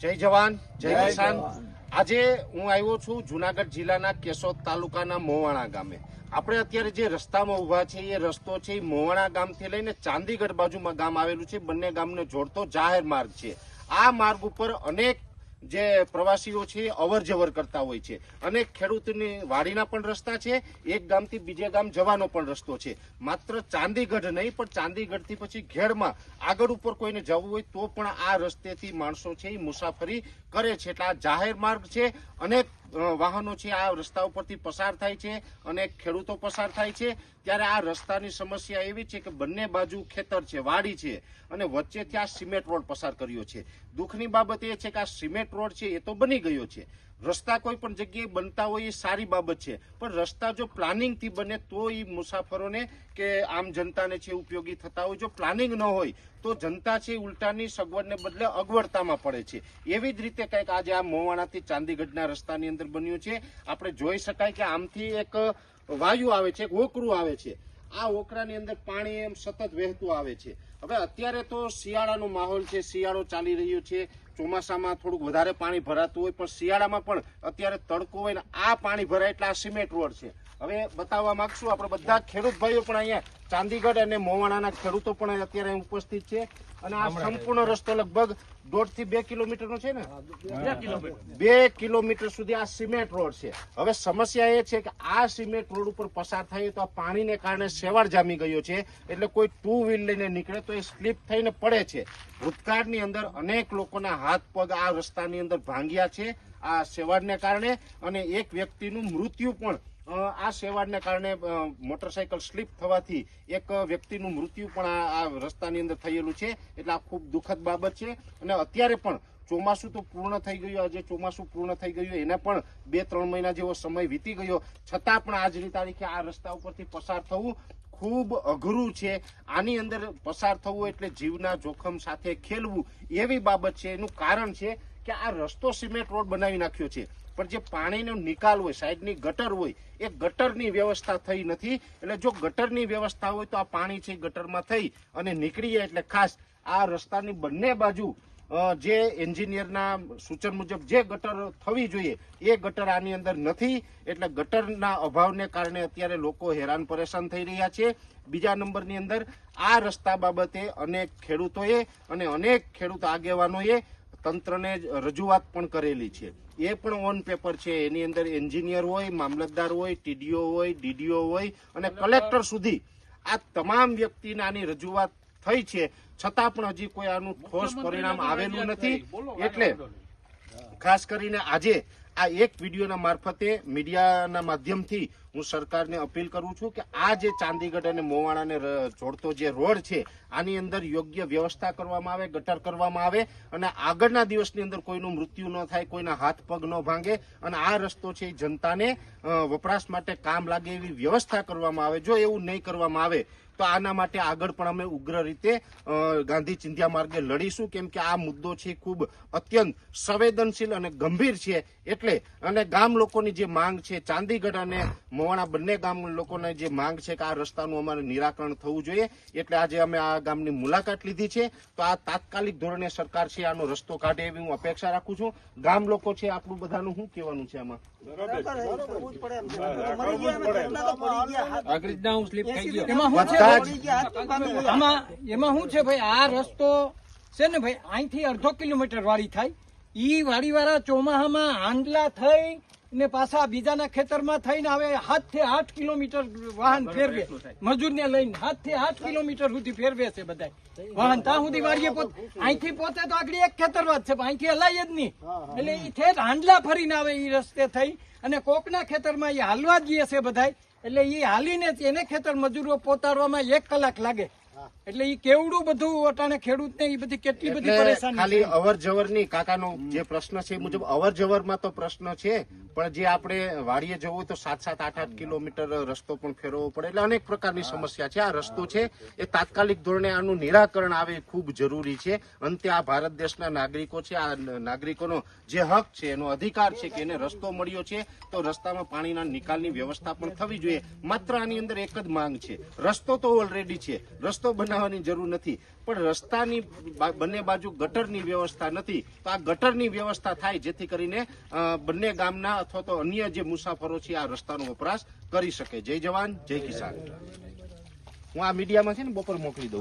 જય જવાન જય કિસાન. આજે હું આવ્યો છું જુનાગઢ જિલ્લાના કેશોદ તાલુકાના મોવાણા ગામે. આપણે અત્યારે જે રસ્તામાં ઊભા છે એ રસ્તો છે એ મોવાણા ગામથી લઈને ચાંદીગઢ બાજુમાં ગામ આવેલું છે. બંને ગામને જોડતો જાહેર માર્ગ છે. આ માર્ગ ઉપર અનેક જે પ્રવાસીઓ છે અવર જવર કરતા હોય છે. અને ખેડૂતની વાડીના પણ રસ્તા છે, એક ગામથી બીજે ગામ જવાનો પણ રસ્તો છે. માત્ર ચાંદીગઢ નહીં, પણ ચાંદીગઢથી પછી ઘેડમાં આગળ ઉપર કોઈને જવું હોય તો પણ આ રસ્તેથી માણસો છે એ મુસાફરી કરે છે. એટલે આ જાહેર માર્ગ છે અનેક વાહનો છે, આ રસ્તા ઉપરથી પસાર થાય છે અને ખેડૂતો પસાર થાય છે. ત્યારે આ રસ્તાની સમસ્યા એવી છે કે બંને બાજુ ખેતર છે, વાડી છે અને વચ્ચેથી આ સિમેન્ટ રોડ પસાર કર્યો છે. દુઃખની બાબત એ છે કે આ સિમેન્ટ રોડ છે એ તો બની ગયો છે. રસ્તા કોઈ પણ જગ્યાએ બનતા હોય એ સારી બાબત છે. પણ રસ્તા જો પ્લાનિંગથી બને તો એ મુસાફરોને કે આમ જનતાને છે ઉપયોગી થતા હોય. જો પ્લાનિંગ ન હોય તો જનતા છે ઉલટાની સગવડને બદલે અગવડતામાં પડે છે. એવી જ રીતે કંઈક આજે આ મોવાણાથી ચાંદીગઢના રસ્તાની અંદર બન્યું છે. આપણે જોઈ શકાય કે આમથી એક વાયુ આવે છે, એક ઓકરું આવે છે. આ ઓકરાની અંદર પાણી એમ સતત વહેતું આવે છે. હવે અત્યારે તો શિયાળાનો માહોલ છે, શિયાળો ચાલી રહ્યો છે. ચોમાસામાં થોડુંક વધારે પાણી ભરાતું હોય, પણ શિયાળામાં પણ અત્યારે તડકો હોય ને આ પાણી ભરાય એટલે આ સિમેન્ટ રોડ છે. હવે બતાવવા માંગશું આપણે બધા ખેડૂત ભાઈઓ પણ અહીંયા ચાંદીગઢ અને મોવાણાના ખેડૂતો પણ અત્યારે ઉપસ્થિત છે. અને આ સંપૂર્ણ રસ્તો લગભગ દોઢથી બે કિલોમીટર નો? છે ને બે કિલોમીટર. સુધી આ સિમેન્ટ રોડ છે. હવે સમસ્યા એ છે કે આ સિમેન્ટ રોડ ઉપર પસાર થાય તો આ પાણીને કારણે સેવાળ જામી ગયો છે. એટલે કોઈ ટુ વ્હીલ લઈને નીકળે તો એ સ્લીપ થઈને પડે છે. ભૂતકાળની અંદર અનેક લોકોના હાથ પગ આ રસ્તાની અંદર ભાંગ્યા છે આ સેવાળને કારણે. અને એક વ્યક્તિનું મૃત્યુ પણ આ સેવાડને કારણે મોટરસાયકલ સ્લીપ થવાથી એક વ્યક્તિનું મૃત્યુ પણ આ રસ્તાની અંદર થયેલું છે. એટલે આ ખૂબ દુઃખદ બાબત છે. અને અત્યારે પણ ચોમાસું તો પૂર્ણ થઈ ગયું. આજે ચોમાસું પૂર્ણ થઈ ગયું. એને પણ બે, ત્રણ મહિના જેવો સમય વીતી ગયો. છતાં પણ આજની તારીખે આ રસ્તા ઉપરથી પસાર થવું ખૂબ અઘરું છે. આની અંદર પસાર થવું એટલે જીવના જોખમ સાથે ખેલવું એવી બાબત છે. એનું કારણ છે કે આ રસ્તો સિમેન્ટ રોડ બનાવી નાખ્યો છે. પણ જે પાણીનો નિકાલ હોય, સાઈડની ગટર હોય, એ ગટરની વ્યવસ્થા થઈ નથી. એટલે જો ગટરની વ્યવસ્થા હોય તો આ પાણી છે ગટરમાં થઈ અને નીકળી જાય એટલે ખાસ આ રસ્તાની બંને બાજુ જે એન્જિનિયરના સૂચન મુજબ જે ગટર થવી જોઈએ એ ગટર આની અંદર નથી. એટલે ગટરના અભાવને કારણે અત્યારે લોકો હેરાન પરેશાન થઈ રહ્યા છે. બીજા નંબરની અંદર આ રસ્તા બાબતે અનેક ખેડૂતોએ અને અનેક ખેડૂત આગેવાનોએ તંત્રને રજૂઆત પણ કરેલી છે. એ પણ ઓન પેપર છે. એની અંદર એન્જિનિયર હોય મામલતદાર હોય ટીડીઓ હોય ડીડીઓ હોય અને કલેક્ટર સુધી આ તમામ વ્યક્તિને આની રજૂઆત થઈ છે. છતાં પણ હજી કોઈ આનું ઠોસ પરિણામ આવેલું નથી. એટલે ખાસ કરીને આજે આ એક વિડીયોના મારફતે મીડિયાના માધ્યમથી હું સરકારને અપીલ કરું છું કે આ જે ચાંદીગઢ અને મોવાણાને જોડતો જે રોડ છે, આની અંદર યોગ્ય વ્યવસ્થા કરવામાં આવે, ગટર કરવામાં આવે અને આગળના દિવસની અંદર કોઈનું મૃત્યુ ન થાય, કોઈના હાથ પગ ન ભાંગે અને આ રસ્તો છે એ જનતાને વપરાશ માટે કામ લાગે એવી વ્યવસ્થા કરવામાં આવે. જો એવું નહીં કરવામાં આવે, તો આના માટે આગળ પણ અમે ઉગ્ર રીતે ગાંધી ચિંધ્યા માર્ગે લડીશું. કેમ કે આ મુદ્દો છે ખૂબ અત્યંત સંવેદનશીલ અને ગંભીર છે. એટલે અને ગામ લોકોની જે માંગ છે ચાંદીગઢ અને મોવાણા બંને ગામ લોકોની જે માંગ છે કે આ રસ્તાનું અમારે નિરાકરણ થવું જોઈએ એટલે આજે અમે આ ગામની મુલાકાત લીધી છે. તો આ તાત્કાલિક ધોરણે સરકાર છે આનો રસ્તો કાઢે એવી હું અપેક્ષા રાખું છું. ગામ લોકો છે આપણું બધાનું શું કહેવાનું છે આમાં એમાં શું છે ભાઈ? આ રસ્તો છે ને ભાઈ અહીંથી અડધો કિલોમીટર વાળી થાય. ઈ વાડીવાળા ચોમાહામાં આંડલા થઈ ને પાછા બીજાના ખેતરમાં થઈને હવે હાથથી આઠ કિલોમીટર વાહન ફેરવે. મજૂરને લઈને હાથથી આઠ કિલોમીટર સુધી ફેરવે છે બધા વાહન ત્યાં સુધી વાળીએ પોત અહીંથી પોતે તો આગળ એક ખેતરમાં જ છે પણ અહીંથી હલાય જ નહીં. એટલે ઈ ઠેઠ હાંડલા ફરીને આવે ઈ રસ્તે થઈ અને કોકના ખેતરમાં એ હાલવા જઈએ છે બધાય. એટલે ઈ હાલીને એને ખેતર મજૂરો પોતાડવામાં એક કલાક લાગે. એટલે એ કેવડું બધું અટાણે ખેડૂતને એ બધી કેટલી બધી પરેશાની ખાલી છે. કાકા નો કાકાનો જે પ્રશ્ન છે એ મુજબ અવર જવરમાં તો પ્રશ્ન છે પણ જે આપણે વાડીએ જવું હોય તો સાત સાત આઠ આઠ કિલોમીટર રસ્તો પણ ફેરવવો પડે. એટલે અનેક પ્રકારની સમસ્યા છે. આ રસ્તો છે એ તાત્કાલિક ધોરણે આનું નિરાકરણ આવે ખૂબ જરૂરી છે. અંતે આ ભારત દેશના નાગરિકો છે આ નાગરિકોનો જે હક છે એનો અધિકાર છે કે એને રસ્તો મળ્યો છે તો રસ્તામાં પાણીના નિકાલની વ્યવસ્થા પણ થવી જોઈએ. માત્ર આની અંદર એક જ માંગ છે. રસ્તો તો ઓલરેડી છે. રસ્તો બનાવવાની જરૂર નથી. પણ રસ્તાની બંને બાજુ ગટરની વ્યવસ્થા નથી. તો આ ગટરની વ્યવસ્થા થાય જેથી કરીને બંને ગામના અથવા તો અન્ય જે મુસાફરો છે, આ રસ્તાનો વપરાશ કરી શકે. જય જવાન, જય કિસાન. હું આ મીડિયામાં છે ને બપોર મોકલી દઉં.